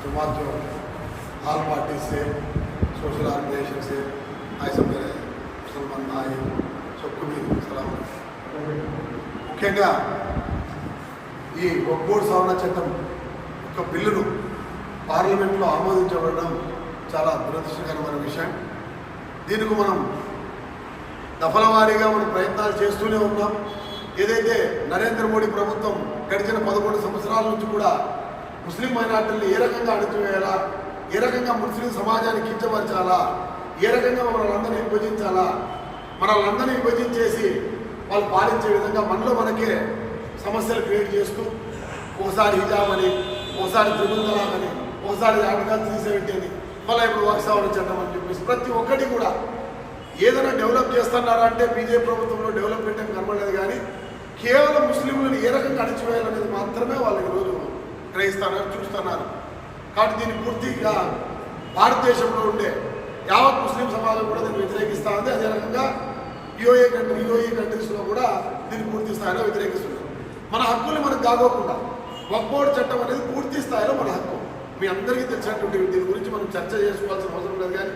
जमात जो all party से social organisation से आए सब मेरे मुसलमान भाई सबको भी सलाम ముఖ్యంగా ఈ ఒక్కోడు సవరణ చట్టం యొక్క బిల్లును పార్లమెంట్లో ఆమోదించబడడం చాలా దురదృష్టకరమైన విషయం దీనికి మనం దఫలవారీగా మనం ప్రయత్నాలు చేస్తూనే ఉన్నాం ఏదైతే నరేంద్ర మోడీ ప్రభుత్వం గడిచిన పదకొండు సంవత్సరాల నుంచి కూడా ముస్లిం మైనార్టీలను ఏ రకంగా అణచివేయాలా? ఏ రకంగా ముస్లిం సమాజాన్ని కించపరచాలా? ఏ రకంగా మనల్ని విభజించాలా? మనల్ని విభజించేసి వాళ్ళు పాలించే విధంగా మనలో మనకే సమస్యలు క్రియేట్ చేస్తూ ఒకసారి హిజాబ్ అని ఒకసారి త్రిబుల్ అని ఒకసారి ఆర్టికల్ త్రీ సెవెంటీ అని మళ్ళీ ఇప్పుడు వర్క్ చట్టం అని చెప్పేసి ప్రతి ఒక్కటి కూడా ఏదైనా డెవలప్ చేస్తున్నారంటే బీజేపీ ప్రభుత్వంలో డెవలప్మెంట్ ఏం కనబడలేదు కానీ కేవలం ముస్లింలను ఏ రకంగా అణచివేయాలనేది మాత్రమే వాళ్ళకి రోజు గ్రహిస్తున్నారు చూస్తున్నారు. కాబట్టి దీన్ని పూర్తిగా భారతదేశంలో ఉండే యావత్ ముస్లిం సమాజం కూడా దీన్ని వ్యతిరేకిస్తా ఉంది. అదే రకంగా యుఏ కంట్రీ యుఏ కంట్రీస్లో కూడా దీన్ని పూర్తి స్థాయిలో వ్యతిరేకిస్తున్నారు. మన హక్కులు మనకు కాకోకుండా వక్బోర్డు చట్టం అనేది పూర్తి స్థాయిలో మన హక్కు. మీ అందరికీ తెలిసినటువంటి దీని గురించి మనం చర్చ చేసుకోవాల్సిన అవసరం లేదు కానీ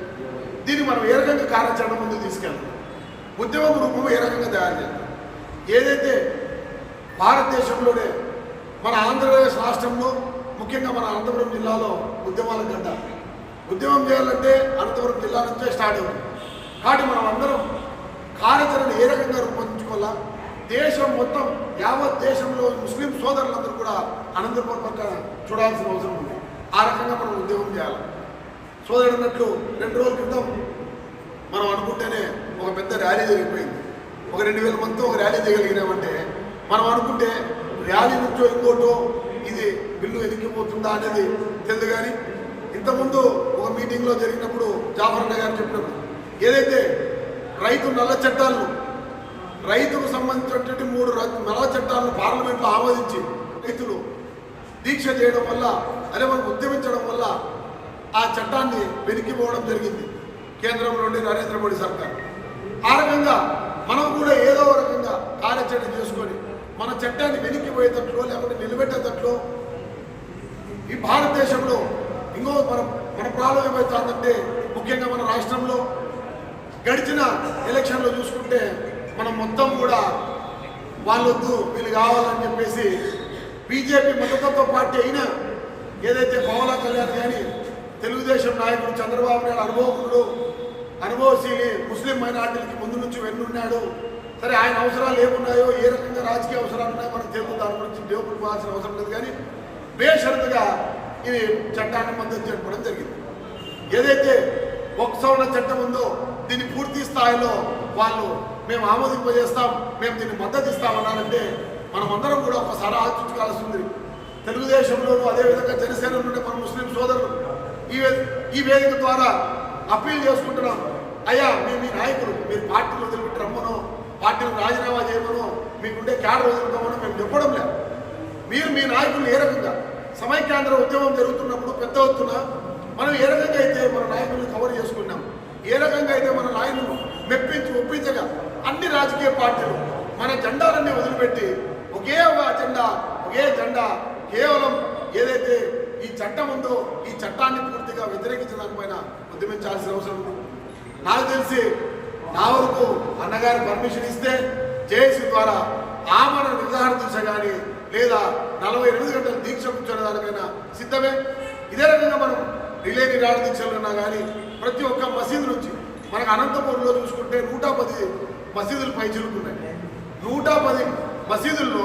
దీన్ని మనం ఏ రకంగా కార్యాచరణ ముందు తీసుకెళ్తాం ఉద్యమం రూపం ఏ రకంగా తయారు చేద్దాం ఏదైతే భారతదేశంలోనే మన ఆంధ్రప్రదేశ్ రాష్ట్రంలో ముఖ్యంగా మన అనంతపురం జిల్లాలో ఉద్యమాల గడ్డ ఉద్యమం చేయాలంటే అనంతపురం జిల్లా నుంచే స్టార్ట్ అవుతుంది కాబట్టి మనం అందరం కార్యాచరణ ఏ రకంగా రూపొందించుకోవాలా? దేశం మొత్తం యావత్ దేశంలో ముస్లిం సోదరులందరూ కూడా అనంతపురం పక్క చూడాల్సిన అవసరం ఉంది. ఆ రకంగా మనం ఉద్యమం చేయాలి? సోదరుడు అన్నట్లు రెండు రోజుల క్రితం మనం అనుకుంటేనే ఒక పెద్ద ర్యాలీ జరిగిపోయింది. ఒక రెండు వేల మందితో ఒక ర్యాలీ చేయగలిగినామంటే మనం అనుకుంటే వ్యాధి నుంచో ఇంకోటో ఇది బిల్లు ఎదిగిపోతుందా అనేది తెలియదు కానీ ఇంతకుముందు ఒక మీటింగ్లో జరిగినప్పుడు జాఫర్ గారు చెప్పినప్పుడు ఏదైతే రైతు నల్ల చట్టాలను రైతుకు సంబంధించినటువంటి మూడు నల్ల చట్టాలను పార్లమెంట్లో ఆమోదించి రైతులు దీక్ష చేయడం వల్ల అదే మనం ఉద్యమించడం వల్ల ఆ చట్టాన్ని వెనక్కిపోవడం జరిగింది కేంద్రంలోని నుండి నరేంద్ర మోడీ సర్కార్. ఆ రకంగా మనం కూడా ఏదో రకంగా కార్యాచరణ చేసుకొని మన చట్టాన్ని వెనక్కిపోయేటట్లు లేకుంటే నిలబెట్టేటట్లు ఈ భారతదేశంలో ఇంకో మన మన ప్రాబ్లం ఏమవుతుందంటే ముఖ్యంగా మన రాష్ట్రంలో గడిచిన ఎలక్షన్లో చూసుకుంటే మనం మొత్తం కూడా వాళ్ళొద్దు వీళ్ళు కావాలని చెప్పేసి బీజేపీ మద్దతుతో పార్టీ అయినా ఏదైతే పవన్ కళ్యాణ్ కానీ తెలుగుదేశం నాయకుడు చంద్రబాబు నాయుడు అనుభవకుడు అనుభవశీలి ముస్లిం మైనార్టీలకి ముందు నుంచి వెన్నున్నాడు సరే ఆయన అవసరాలు ఏమున్నాయో ఏ రకంగా రాజకీయ అవసరాలు ఉన్నాయో మనకు తెలుగు దాని గురించి దేవుడు పోవాల్సిన అవసరం లేదు కానీ బేషరతుగా ఇది చట్టాన్ని మద్దతు చేయడం జరిగింది. ఏదైతే ఒక్కసవరణ చట్టం ఉందో దీన్ని పూర్తి స్థాయిలో వాళ్ళు మేము ఆమోదింపజేస్తాం మేము దీన్ని మద్దతు ఇస్తామన్నారంటే మనమందరం కూడా ఒకసారి ఆలోచించుకోవాల్సి ఉంది తెలుగుదేశంలోనూ అదేవిధంగా జనసేన నుండి మన ముస్లిం సోదరులు ఈ ఈ వేదిక ద్వారా అప్పీల్ చేసుకుంటున్నాం. అయ్యా మీ మీ నాయకులు మీరు పార్టీలో వదిలిపెట్టి రమ్మనో. పార్టీలు రాజీనామా చేయమనో మీకుండే క్యాడర్ వదులుతామనో మేము చెప్పడం లేదు. మీరు మీ నాయకులు ఏ రకంగా సమైక్యాంధ్ర ఉద్యమం జరుగుతున్నప్పుడు పెద్ద ఎత్తున మనం ఏ రకంగా అయితే మన నాయకులను కవర్ చేసుకున్నాం ఏ రకంగా అయితే మన నాయకులను మెప్పించి ఒప్పించగా అన్ని రాజకీయ పార్టీలు మన జెండాలన్నీ వదిలిపెట్టి ఒకే ఒక జెండా ఒకే జెండా కేవలం ఏదైతే ఈ చట్టం ఉందో ఈ చట్టాన్ని పూర్తిగా వ్యతిరేకించడానిపైన ఉద్యమించాల్సిన అవసరం ఉంది. నాకు తెలిసి నా వరకు అన్నగారి పర్మిషన్ ఇస్తే జేఏసీ ద్వారా ఆమరణ నిర్ధారణ దీక్ష కానీ లేదా నలభై ఎనిమిది గంటల దీక్ష కూర్చోడానికి సిద్ధమే? ఇదే రకంగా మనం రిలే నిరాడ దీక్షలున్నా కానీ ప్రతి ఒక్క మసీదు నుంచి మనకు అనంతపురంలో చూసుకుంటే నూట పది మసీదులు పై చిలుకున్నాయి నూట పది మసీదుల్లో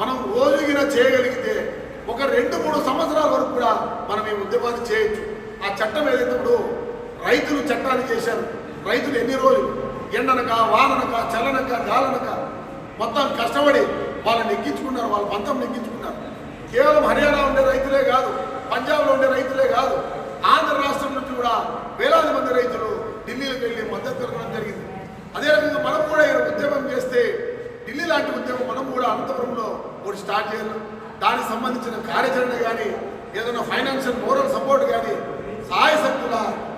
మనం రోజుగిన చేయగలిగితే ఒక రెండు మూడు సంవత్సరాల వరకు కూడా మనం ఈ ఉద్యమాన్ని చేయొచ్చు. ఆ చట్టం ఏదైతే ఇప్పుడు రైతులు చట్టాన్ని చేశారు రైతులు ఎన్ని రోజులు ఎండనక వాననక చల్లనక గాలనక మొత్తం కష్టపడి వాళ్ళని ఎక్కించుకున్నారు వాళ్ళ పంతం నెగ్గించుకున్నారు. కేవలం హర్యానా ఉండే రైతులే కాదు పంజాబ్లో ఉండే రైతులే కాదు ఆంధ్ర రాష్ట్రం నుంచి కూడా వేలాది మంది రైతులు ఢిల్లీకి వెళ్ళి మద్దతు పెరగడం జరిగింది. అదే రకంగా మనం కూడా ఈ ఉద్యమం చేస్తే ఢిల్లీ లాంటి ఉద్యమం మనం కూడా అనంతపురంలో ఒకటి స్టార్ట్ చేయాలి. దానికి సంబంధించిన కార్యాచరణ కానీ ఏదైనా ఫైనాన్షియల్ మోరల్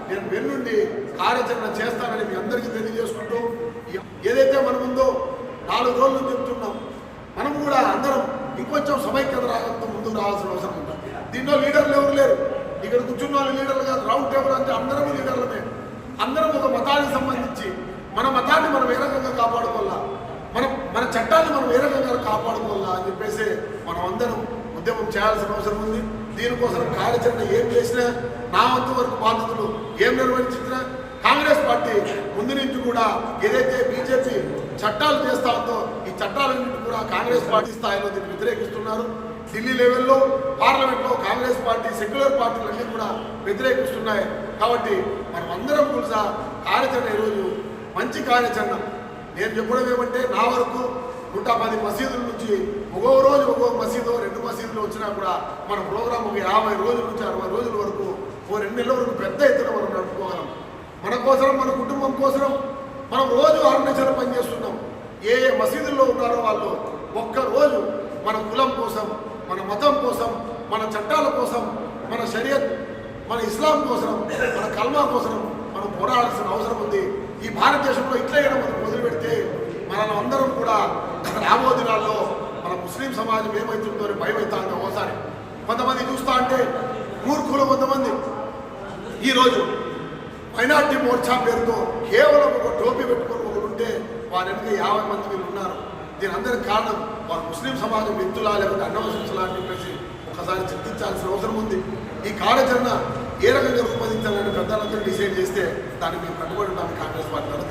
నేను వెన్నుండి కార్యాచరణ చేస్తానని మీ అందరికీ తెలియజేసుకుంటూ ఏదైతే మనం ఉందో నాలుగు రోజులు చెప్తున్నాం మనం కూడా అందరం ఇంకొంచెం సమైక్యత రాగంతో ముందుకు రావాల్సిన అవసరం ఉంది. దీంట్లో లీడర్లు ఎవరు లేరు. ఇక్కడ కూర్చున్న వాళ్ళు లీడర్లు కాదు రౌండ్ టేబుల్ అంటే అందరం లీడర్లమే. అందరం ఒక మతానికి సంబంధించి మన మతాన్ని మనం ఏ రకంగా కాపాడుకోవాలా? మనం మన చట్టాన్ని మనం ఏ రకంగా కాపాడుకోవాలా అని చెప్పేసి మనం అందరం ఉద్యమం చేయాల్సిన అవసరం ఉంది. దీనికోసం కార్యాచరణ ఏం చేసినా నా వంతు వరకు బాధ్యతలు ఏం నిర్వహించినా కాంగ్రెస్ పార్టీ ముందు నుంచి కూడా ఏదైతే బీజేపీ చట్టాలు చేస్తా ఉందో ఈ చట్టాలన్నింటి కూడా కాంగ్రెస్ పార్టీ స్థాయిలో దీన్ని వ్యతిరేకిస్తున్నారు. ఢిల్లీ లెవెల్లో పార్లమెంట్లో కాంగ్రెస్ పార్టీ సెక్యులర్ పార్టీలన్నీ కూడా వ్యతిరేకిస్తున్నాయి. కాబట్టి మనం అందరం కూడా కార్యాచరణ ఈరోజు మంచి కార్యాచరణ. నేను చెప్పడం ఏమంటే నా వరకు నూట పది మసీదుల నుంచి ఒక్కొక్క రోజు ఒక్కొక్క మసీదు రెండు మసీదులు వచ్చినా కూడా మన ప్రోగ్రామ్ ఒక యాభై రోజుల నుంచి అరవై రోజుల వరకు ఓ రెండు నెలల వరకు పెద్ద ఎత్తున మనం నడుపుకోగలం. మన కోసం మన కుటుంబం కోసం మనం రోజు ఆర్గనైజర్ పనిచేస్తున్నాం ఏ ఏ మసీదుల్లో ఉన్నారో వాళ్ళు ఒక్క రోజు మన కులం కోసం మన మతం కోసం మన చట్టాల కోసం మన షరియత్ మన ఇస్లాం కోసం మన కల్మా కోసం మనం పోరాడాల్సిన అవసరం ఉంది. ఈ భారతదేశంలో ఇట్లయినా మనం మొదలుపెడితే మనం అందరం కూడా రాబో దినాల్లో మన ముస్లిం సమాజం ఏమవుతుందో అని భయం అవుతా ఉంది ఒకసారి కొంతమంది చూస్తా అంటే మూర్ఖులు కొంతమంది. ఈరోజు మైనార్టీ మోర్చా పేరుతో కేవలం ఒక టోపీ పెట్టుకొని ఒకరు ఉంటే వారి వెనుక యాభై మంది వీళ్ళు ఉన్నారు. దీని అందరికి కారణం వారు ముస్లిం సమాజం వ్యక్తులా లేకపోతే అన్నవసంసలా అని చెప్పేసి ఒకసారి చింతించాల్సిన అవసరం ఉంది. ఈ కార్యాచరణ ఏ రకంగా రూపొందించాలని పెద్దలందరూ డిసైడ్ చేస్తే దానికి మేము కట్టుబడి ఉంటామని కాంగ్రెస్ పార్టీ ద్వారా